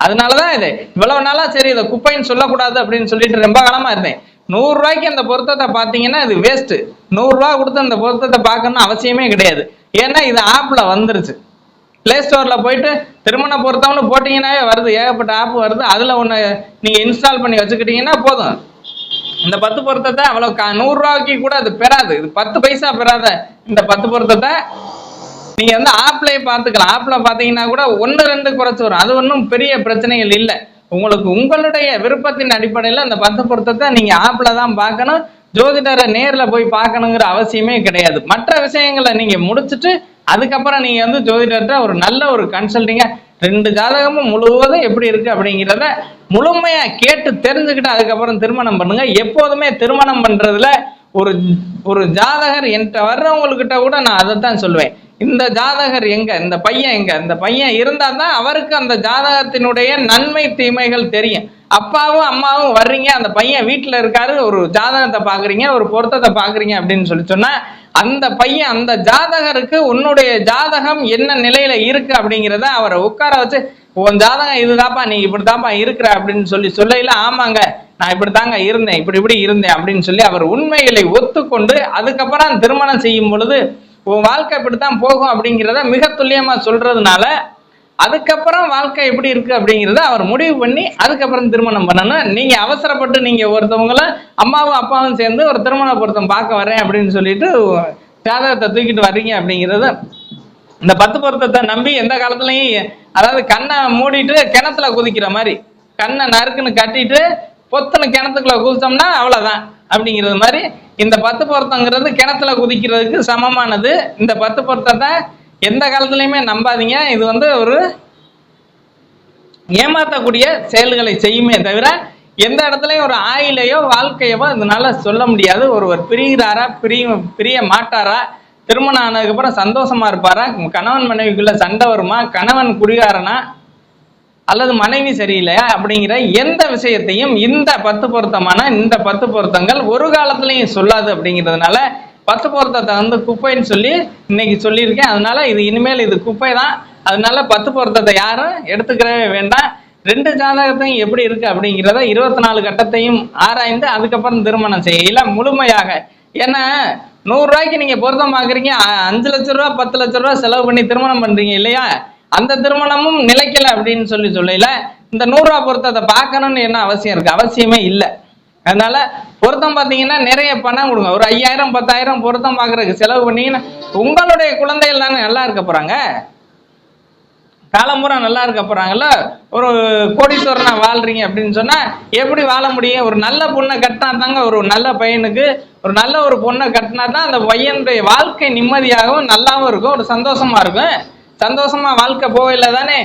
அதனாலதான் இது. இவ்வளவு நாளா சரி இதை குப்பைன்னு சொல்லக்கூடாது அப்படின்னு சொல்லிட்டு ரொம்ப காலமா இருந்தேன். நூறுரூவாய்க்கு அந்த பொருத்தத்தை பார்த்தீங்கன்னா இது வேஸ்ட்டு நூறுரூவா கொடுத்து அந்த பொருத்தத்தை பார்க்கணும்னு அவசியமே கிடையாது. ஏன்னா இது ஆப்பில் வந்துருச்சு. பிளே ஸ்டோரில் போயிட்டு திருமண பொருத்தம்னு போட்டிங்கன்னாவே வருது. ஏகப்பட்ட ஆப் வருது. அதில் ஒன்று நீங்கள் இன்ஸ்டால் பண்ணி வச்சுக்கிட்டீங்கன்னா போதும். இந்த பத்து பொருத்தத்தை அவ்வளோ கா நூறுரூவாய்க்கு கூட அது பெறாது. இது பத்து பைசா பெறாத இந்த பத்து பொருத்தத்தை நீங்கள் வந்து ஆப்லேயே பார்த்துக்கலாம். ஆப்பில் பார்த்தீங்கன்னா கூட ஒன்று ரெண்டு குறைச்சி வரும். அது ஒன்றும் பெரிய பிரச்சனைகள் இல்லை. உங்களுக்கு உங்களுடைய விருப்பத்தின் அடிப்படையில் அந்த பத்து பொருத்தத்தை நீங்க ஆப்ல தான் பார்க்கணும். ஜோதிடரை நேரில் போய் பார்க்கணுங்கிற அவசியமே கிடையாது. மற்ற விஷயங்களை நீங்க முடிச்சுட்டு அதுக்கப்புறம் நீங்க வந்து ஜோதிடர்கிட்ட ஒரு நல்ல ஒரு கன்சல்டிங்கா ரெண்டு ஜாதகமும் முழுவதும் எப்படி இருக்கு அப்படிங்கிறத முழுமையா கேட்டு தெரிஞ்சுக்கிட்டு அதுக்கப்புறம் திருமணம் பண்ணுங்க. எப்போதுமே திருமணம் பண்றதுல ஒரு ஒரு ஜாதகர் என்கிட்ட வர்றவங்கக்கிட்ட கூட நான் அதை தான் சொல்லுவேன் இந்த ஜாதகர் எங்க? இந்த பையன் எங்க? இந்த பையன் இருந்தா தான் அவருக்கு அந்த ஜாதகத்தினுடைய நன்மை தீமைகள் தெரியும். அப்பாவும் அம்மாவும் வர்றீங்க அந்த பையன் வீட்டில் இருக்காரு ஒரு ஜாதகத்தை பார்க்குறீங்க ஒரு பொருத்தத்தை பார்க்குறீங்க அப்படின்னு சொல்லி சொன்னா அந்த பையன் அந்த ஜாதகருக்கு உன்னுடைய ஜாதகம் என்ன நிலையில இருக்கு அப்படிங்கிறத அவரை உட்கார வச்சு உன் ஜாதகம் இதுதாப்பா நீ இப்படிதான்ப்பா இருக்கிற அப்படின்னு சொல்லி சொல்லையில ஆமாங்க நான் இப்படித்தாங்க இருந்தேன் இப்படி இப்படி இருந்தேன் அப்படின்னு சொல்லி அவர் உண்மைகளை ஒத்துக்கொண்டு அதுக்கப்புறம் திருமணம் செய்யும் பொழுது உன் வாழ்க்கை இப்படித்தான் போகும் அப்படிங்கிறத மிக துல்லியமாக சொல்றதுனால அதுக்கப்புறம் வாழ்க்கை எப்படி இருக்கு அப்படிங்கிறத அவர் முடிவு பண்ணி அதுக்கப்புறம் திருமணம் பண்ணணும். நீங்க அவசரப்பட்டு நீங்க ஒருத்தவங்கள அம்மாவும் அப்பாவும் சேர்ந்து ஒரு திருமண பொருத்தம் பார்க்க வரேன் அப்படின்னு சொல்லிட்டு ஜாதகத்தை தூக்கிட்டு வர்றீங்க அப்படிங்கிறது இந்த பத்து பொருத்தத்தை நம்பி எந்த காலத்துலையும் அதாவது கண்ணை மூடிட்டு கிணத்துல குதிக்கிற மாதிரி. கண்ணை நறுக்குன்னு கட்டிட்டு பொத்துன்னு கிணத்துக்குள்ள குதிச்சோம்னா அவ்வளவுதான். அப்படிங்கிறது மாதிரி இந்த பத்து பொருத்தங்கிறது கிணத்துல குதிக்கிறதுக்கு சமமானது. இந்த பத்து பொருத்தத்தை எந்த காலத்துலையுமே நம்பாதீங்க. இது வந்து ஒரு ஏமாற்றக்கூடிய செயல்களை செய்யுமே தவிர எந்த இடத்துலையும் ஒரு ஆயிலையோ வாழ்க்கையவோ இதனால சொல்ல முடியாது. ஒருவர் பிரிகிறாரா பிரிய பிரிய மாட்டாரா? திருமணம் ஆனதுக்கப்புறம் சந்தோஷமா இருப்பாரா? கணவன் மனைவிக்குள்ள சண்டை வருமா? கணவன் குடிகாரனா? அல்லது மனைவி சரியில்லையா அப்படிங்கிற எந்த விஷயத்தையும் இந்த பத்து பொருத்தமான இந்த பத்து பொருத்தங்கள் ஒரு காலத்துலையும் சொல்லாது அப்படிங்கிறதுனால பத்து பொருத்தத்தை வந்து குப்பைன்னு சொல்லி இன்னைக்கு சொல்லியிருக்கேன். அதனால இது இனிமேல் இது குப்பை தான். அதனால பத்து பொருத்தத்தை யாரும் எடுத்துக்கிறவே வேண்டாம். ரெண்டு ஜாதகத்தையும் எப்படி இருக்கு அப்படிங்கிறத இருபத்தி நாலு கட்டத்தையும் ஆராய்ந்து அதுக்கப்புறம் திருமணம் செய்யல முழுமையாக. ஏன்னா நூறு ரூபாய்க்கு நீங்க பொருத்தம் பார்க்குறீங்க அஞ்சு லட்ச ரூபா பத்து லட்ச ரூபா செலவு பண்ணி திருமணம் பண்றீங்க இல்லையா? அந்த திருமணமும் நிலைக்கல அப்படின்னு சொல்லி சொல்லல. இந்த நூறுரூவா பொருத்தத்தை பார்க்கணும்னு என்ன அவசியம் இருக்கு? அவசியமே இல்லை. அதனால பொருத்தம் பார்த்தீங்கன்னா நிறைய பணம் கொடுங்க. ஒரு ஐயாயிரம் பத்தாயிரம் பொருத்தம் பார்க்கறதுக்கு செலவு பண்ணீங்கன்னா உங்களுடைய குழந்தைகள் தானே நல்லா இருக்க போறாங்க? காலம்புறம் நல்லா இருக்க போறாங்கல்ல? ஒரு கோடீஸ்வரனா வாழ்றீங்க அப்படின்னு சொன்னா எப்படி வாழ முடியும்? ஒரு நல்ல பொண்ணை கட்டினா தாங்க ஒரு நல்ல பையனுக்கு ஒரு நல்ல ஒரு பொண்ணை கட்டினா தான் அந்த பையனுடைய வாழ்க்கை நிம்மதியாகவும் நல்லாவும் இருக்கும் ஒரு சந்தோஷமா இருக்கும். சந்தோஷமா வாழ்க்கை போகல தானே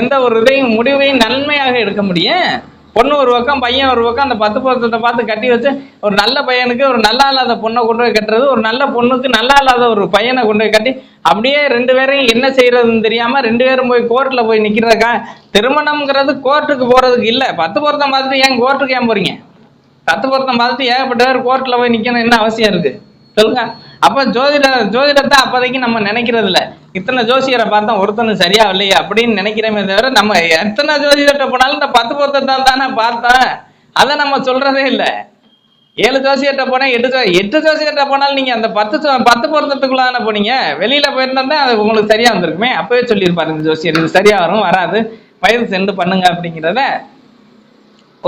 எந்த ஒரு இதையும் முடிவையும் நன்மையாக எடுக்க முடியும். பொண்ணு ஒரு பக்கம் பையன் ஒரு பக்கம் அந்த பத்து பொருத்தத்தை பார்த்து கட்டி வச்சு ஒரு நல்ல பையனுக்கு ஒரு நல்லா இல்லாத பொண்ணை கொண்டு போய் கட்டுறது ஒரு நல்ல பொண்ணுக்கு நல்லா இல்லாத ஒரு பையனை கொண்டு போய் கட்டி அப்படியே ரெண்டு பேரையும் என்ன செய்யறதுன்னு தெரியாம ரெண்டு பேரும் போய் கோர்ட்ல போய் நிக்கிறதுக்கா? திருமணம்ங்கிறது கோர்ட்டுக்கு போறதுக்கு இல்ல. பத்து பொருத்தம் பார்த்துட்டு ஏன் கோர்ட்டுக்கு ஏன் போறீங்க? பத்து பொருத்தம் பார்த்துட்டு ஏகப்பட்ட பேர் கோர்ட்ல போய் நிக்கணும் என்ன அவசியம் இருக்கு? சொல்லுங்க. அப்ப ஜோதிட ஜோதிடத்தை அப்போதைக்கு நம்ம நினைக்கிறது இல்ல இத்தனை ஜோசியரை பார்த்தா ஒருத்தனும் சரியா இல்லையா அப்படின்னு நினைக்கிறோமே தவிர நம்ம எத்தனை ஜோதிடத்தை போனாலும் இந்த பத்து பொருத்தத்தை தானே பார்த்தேன் அதை நம்ம சொல்றதே இல்லை. ஏழு ஜோசியர்கிட்ட போனால் எட்டு ஜோ எட்டு ஜோசியர்கிட்ட போனாலும் நீங்க அந்த பத்து பத்து பொருத்தத்துக்குள்ள தானே போனீங்க. வெளியில போயிருந்தா அது உங்களுக்கு சரியா வந்திருக்குமே. அப்பவே சொல்லியிருப்பாரு இந்த ஜோசியர் இது சரியா வரும் வராது வயது சென்று பண்ணுங்க அப்படிங்கிறத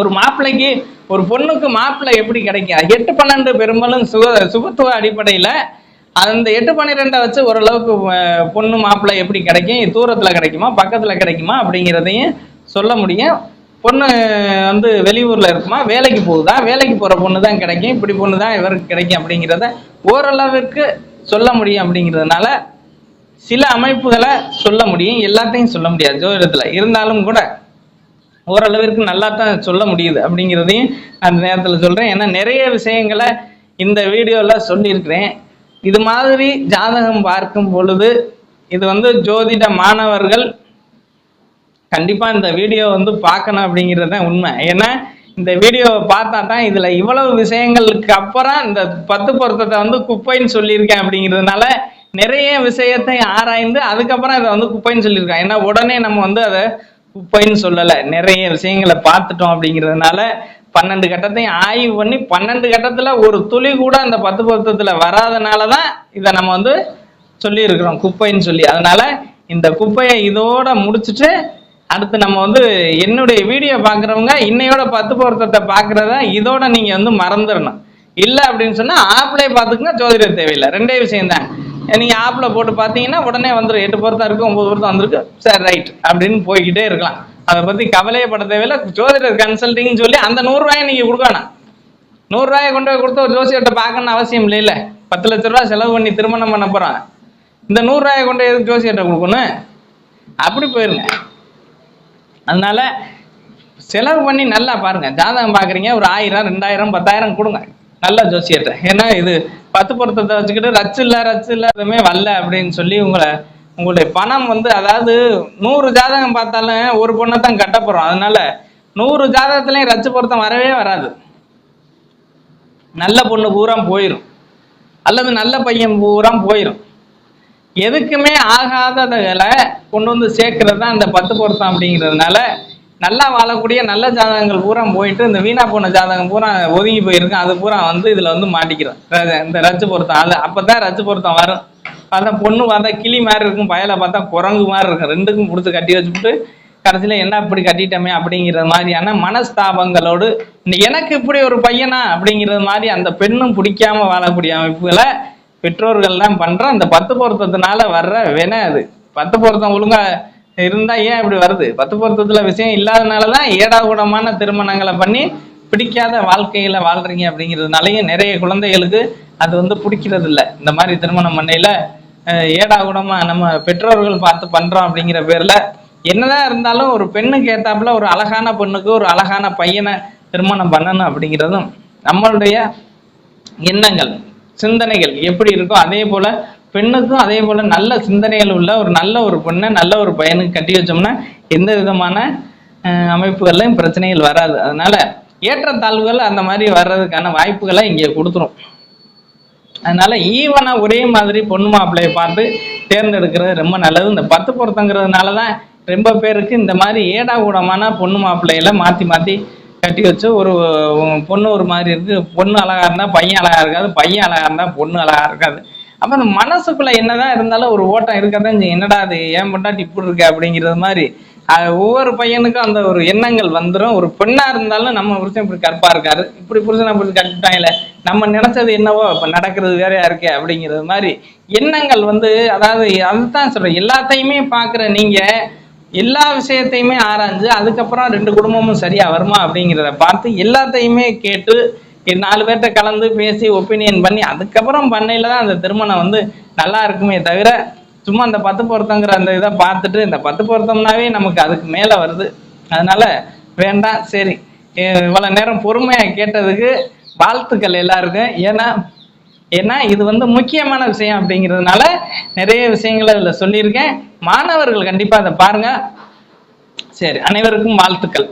ஒரு மாப்பிள்ளைக்கு ஒரு பொண்ணுக்கு மாப்பிள்ளை எப்படி கிடைக்கும்? எட்டு பன்னெண்டு பெரும்பாலும் சுக சுகத்துவ அடிப்படையில் அந்த எட்டு பன்னிரெண்டை வச்சு ஓரளவுக்கு பொண்ணு மாப்பிள்ளை எப்படி கிடைக்கும்? தூரத்தில் கிடைக்குமா? பக்கத்தில் கிடைக்குமா? அப்படிங்கிறதையும் சொல்ல முடியும். பொண்ணு வந்து வெளியூரில் இருக்குமா? வேலைக்கு போகுதா? வேலைக்கு போகிற பொண்ணு தான் கிடைக்கும். இப்படி பொண்ணு தான் இவருக்கு கிடைக்கும் அப்படிங்கிறத ஓரளவிற்கு சொல்ல முடியும் அப்படிங்கிறதுனால சில அமைப்புகளை சொல்ல முடியும். எல்லாத்தையும் சொல்ல முடியாது. ஜோதிடத்தில். இருந்தாலும் கூட ஓரளவிற்கு நல்லா தான் சொல்ல முடியுது அப்படிங்கிறதையும் அந்த நேரத்தில் சொல்கிறேன் ஏன்னா நிறைய விஷயங்களை இந்த வீடியோவில் சொல்லியிருக்கிறேன். இது மாதிரி ஜாதகம் பார்க்கும் பொழுது இது வந்து ஜோதிட மாணவர்கள் கண்டிப்பாக இந்த வீடியோ வந்து பார்க்கணும் அப்படிங்கிறது தான் உண்மை. ஏன்னா இந்த வீடியோவை பார்த்தா தான் இதில் இவ்வளவு விஷயங்களுக்கு அப்புறம் இந்த பத்து பொருத்தத்தை வந்து குப்பைன்னு சொல்லியிருக்கேன் அப்படிங்கிறதுனால நிறைய விஷயத்தை ஆராய்ந்து அதுக்கப்புறம் இதை வந்து குப்பைன்னு சொல்லியிருக்கேன். ஏன்னா உடனே நம்ம வந்து அதை குப்பைன்னு சொல்லலை நிறைய விஷயங்களை பார்த்துட்டோம் அப்படிங்கிறதுனால பன்னெண்டு கட்டத்தையும் ஆய்வு பண்ணி பன்னெண்டு கட்டத்தில் ஒரு துளி கூட அந்த பத்து பொருத்தத்தில் வராதனால தான் இதை நம்ம வந்து சொல்லியிருக்கிறோம் குப்பைன்னு சொல்லி. அதனால இந்த குப்பையை இதோட முடிச்சுட்டு அடுத்து நம்ம வந்து என்னுடைய வீடியோ பார்க்குறவங்க இன்னையோட பத்து பொருத்தத்தை பார்க்குறத இதோட நீங்கள் வந்து மறந்துடணும். இல்லை அப்படின்னு சொன்னால் ஆப்பிளே பார்த்துக்குங்க ஜோதிட தேவையில்லை. ரெண்டே விஷயம்தான். நீங்கள் ஆப்பில் போட்டு பார்த்தீங்கன்னா உடனே வந்துடும் எட்டு பொருத்தம் இருக்குது ஒம்பது பொருத்தம் வந்திருக்கு. சரி ரைட் அப்படின்னு போய்கிட்டே இருக்கலாம். அதை பற்றி கவலையே பட தேவையில்லை. ஜோதிடர் கன்சல்டிங்னு சொல்லி அந்த நூறுரூவாயை நீங்கள் கொடுக்கணும். நூறுரூவாயை கொண்டு போய் கொடுத்து ஒரு ஜோசியர்கிட்ட பார்க்கணும்னு அவசியம் இல்லைல்ல பத்து லட்ச ரூபா செலவு பண்ணி திருமணம் பண்ண போகிறான் இந்த நூறுரூவாயை கொண்டு எதுக்கு ஜோசியர்கிட்ட கொடுக்கணும்? அப்படி போயிருங்க. அதனால செலவு பண்ணி நல்லா பாருங்க. ஜாதகம் பார்க்குறீங்க ஒரு ஆயிரம் ரெண்டாயிரம் பத்தாயிரம் கொடுங்க. நல்லா ஜோசியர்கிட்ட. ஏன்னா இது பத்து பொருத்தத்தை வச்சுக்கிட்டு ரச்சு இல்லை ரச்சு இல்லை எதுவுமே வரல அப்படின்னு சொல்லி உங்களை உங்களுடைய பணம் வந்து அதாவது நூறு ஜாதகம் பார்த்தாலும் ஒரு பொண்ணை தான் கட்ட போகிறோம் அதனால நூறு ஜாதகத்துலேயும் ரச்சு பொருத்தம் வரவே வராது. நல்ல பொண்ணு பூரா போயிடும் அல்லது நல்ல பையன் பூரா போயிடும் எதுக்குமே ஆகாததுகளை கொண்டு வந்து சேர்க்கறது தான் அந்த பத்து பொருத்தம் அப்படிங்கிறதுனால நல்லா வாழக்கூடிய நல்ல ஜாதகங்கள் பூரா போயிட்டு இந்த வீணா போன ஜாதகம் பூரா ஒதுங்கி போயிருக்கும் அது பூரா வந்து இதில் வந்து மாட்டிக்கிறோம். ர- இந்த ரச்சு பொருத்தம். அது அப்போ தான் ரச்சு பொருத்தம் வரும். பார்த்தா பொண்ணு பார்த்தா கிளி மாதிரி இருக்கும். பயலை பார்த்தா குரங்கு மாதிரி இருக்கும். ரெண்டுக்கும் பிடிச்சி கட்டி வச்சுட்டு கடைசியில் என்ன இப்படி கட்டிட்டோமே அப்படிங்கிற மாதிரியான மனஸ்தாபங்களோடு எனக்கு இப்படி ஒரு பையனா அப்படிங்கிறது மாதிரி அந்த பெண்ணும் பிடிக்காம வாழக்கூடிய அமைப்புகளை பெற்றோர்கள்லாம் பண்ற அந்த பத்து பொருத்தத்தினால வர்ற வினை அது. பத்து பொருத்தம் ஒழுங்கா இருந்தா ஏன் இப்படி வருது? பத்து பொருத்தத்துல விஷயம் இல்லாதனால தான் ஏடாகூடமான திருமணங்களை பண்ணி பிடிக்காத வாழ்க்கையில வாழ்றீங்க அப்படிங்கிறதுனாலயும் நிறைய குழந்தைகளுக்கு அது வந்து பிடிக்கிறது இல்ல இந்த மாதிரி திருமணம் பண்ணையில அஹ், ஏடாகூடமா நம்ம பெற்றோர்கள் பார்த்து பண்றோம் அப்படிங்கிற பேர்ல என்னதான் இருந்தாலும் ஒரு பெண்ணுக்கு ஏத்தாப்புல ஒரு அழகான பெண்ணுக்கு ஒரு அழகான பையனை திருமணம் பண்ணணும் அப்படிங்கிறதும் நம்மளுடைய எண்ணங்கள் சிந்தனைகள் எப்படி இருக்கோ அதே போல பெண்ணுக்கும் அதே போல நல்ல சிந்தனைகள் உள்ள ஒரு நல்ல ஒரு பொண்ணை நல்ல ஒரு பையனுக்கு கட்டி வச்சோம்னா எந்த விதமான அமைப்புகள்லையும் பிரச்சனைகள் வராது. அதனால ஏற்றத்தாழ்வுகள் அந்த மாதிரி வர்றதுக்கான வாய்ப்புகளை இங்கே கொடுத்துரும். அதனால ஈவனா ஒரே மாதிரி பொண்ணு மாப்பிள்ளையை பார்த்து தேர்ந்தெடுக்கிறது ரொம்ப நல்லது. இந்த பத்து பொருத்தங்கிறதுனால தான் ரொம்ப பேருக்கு இந்த மாதிரி ஏடா கூடமான பொண்ணு மாப்பிள்ளையில மாற்றி மாற்றி கட்டி வச்சு ஒரு பொண்ணு ஒரு மாதிரி இருக்கு. பொண்ணு அழகா இருந்தால் பையன் அழகா இருக்காது பையன் அழகா இருந்தால் பொண்ணு அழகா இருக்காது. அப்ப அந்த மனசுக்குள்ள என்னதான் இருந்தாலும் ஒரு ஓட்டம் இருக்கதான் செய்யும். என்னடா அது ஏன் பொண்டாட்டி இப்படி இருக்கு அப்படிங்கிறது மாதிரி. ஒவ்வொரு பையனுக்கும் அந்த ஒரு எண்ணங்கள் வந்துடும் ஒரு பெண்ணா இருந்தாலும் நம்ம புருஷன் இப்படி கற்பா இருக்காரு. இப்படி புருஷனை அப்படி கட்டிட்டாங்கல்ல நம்ம நினைச்சது என்னவோ இப்ப நடக்கிறது வேறையா இருக்கு அப்படிங்கிறது மாதிரி எண்ணங்கள் வந்து அதாவது அதுதான் சொல்றேன். எல்லாத்தையுமே பாக்குற நீங்க எல்லா விஷயத்தையுமே ஆராய்ஞ்சு அதுக்கப்புறம் ரெண்டு குடும்பமும் சரியா வருமா அப்படிங்கிறத பார்த்து எல்லாத்தையுமே கேட்டு இது நாலு பேர்கிட்ட கலந்து பேசி ஒப்பீனியன் பண்ணி அதுக்கப்புறம் பண்ணையில் தான் அந்த திருமணம் வந்து நல்லா இருக்குமே தவிர சும்மா அந்த பத்து பொருத்தங்கிற அந்த இதை பார்த்துட்டு இந்த பத்து பொருத்தம்னாவே நமக்கு அதுக்கு மேலே வருது. அதனால வேண்டாம் சரி. இவ்வளோ நேரம் பொறுமையாக கேட்டதுக்கு வாழ்த்துக்கள் எல்லாருக்கும். ஏன்னா ஏன்னா இது வந்து முக்கியமான விஷயம் அப்படிங்கிறதுனால நிறைய விஷயங்களை இதில் சொல்லியிருக்கேன். மாணவர்கள் கண்டிப்பாக அதை பாருங்கள் சரி அனைவருக்கும் வாழ்த்துக்கள்.